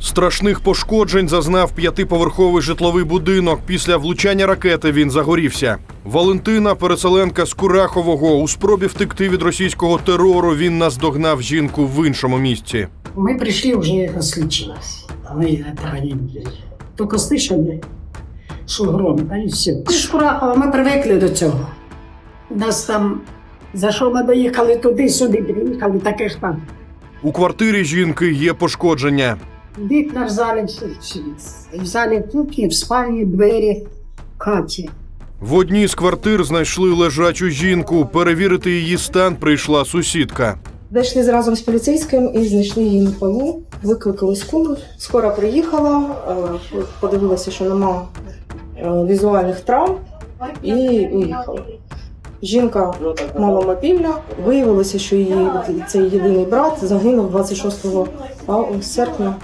Страшних пошкоджень зазнав п'ятиповерховий житловий будинок. Після влучання ракети він загорівся. Валентина, переселенка з Курахового, у спробі втекти від російського терору він наздогнав жінку в іншому місці. Мы пришли, уже различилось. Мы этого не видели. Только слышали, що гром, та і все. Ти ж Курахова, ми привикли до цього. Нас там, за що ми доїхали туди-сюди, приїхали, таке ж там. У квартирі жінки є пошкодження. Вікна в залі, все. в залі кухні, в спальні, двері, в хаті. В одній з квартир знайшли лежачу жінку. Перевірити її стан прийшла сусідка. Дійшли разом з поліцейським і знайшли її на полу, викликали скору. Скоро приїхала, е, подивилася, що нема е, візуальних травм і уїхала. Жінка маломобільна, виявилося, що її цей єдиний брат загинув 26 ав- серпня.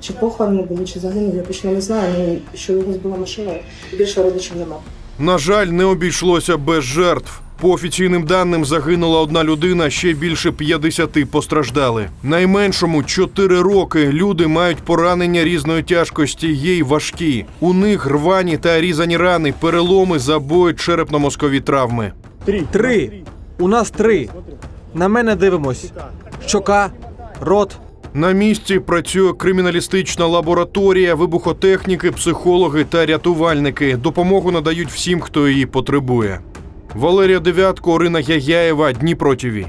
Чи похорони були, чи загинув, я точно не знаю, ну, що його збила машина, і більше родичів нема. На жаль, не обійшлося без жертв. По офіційним даним загинула одна людина, ще більше 50 постраждали. Найменшому 4 роки люди мають поранення різної тяжкості, є й важкі. У них рвані та різані рани, переломи, забої, черепно-мозкові травми. Три. У нас три. На мене дивимось. Щока, рот. На місці працює криміналістична лабораторія, вибухотехніки, психологи та рятувальники. Допомогу надають всім, хто її потребує. Валерія Дев'ятко, Орина Яяєва, Дніпро ТІВІ.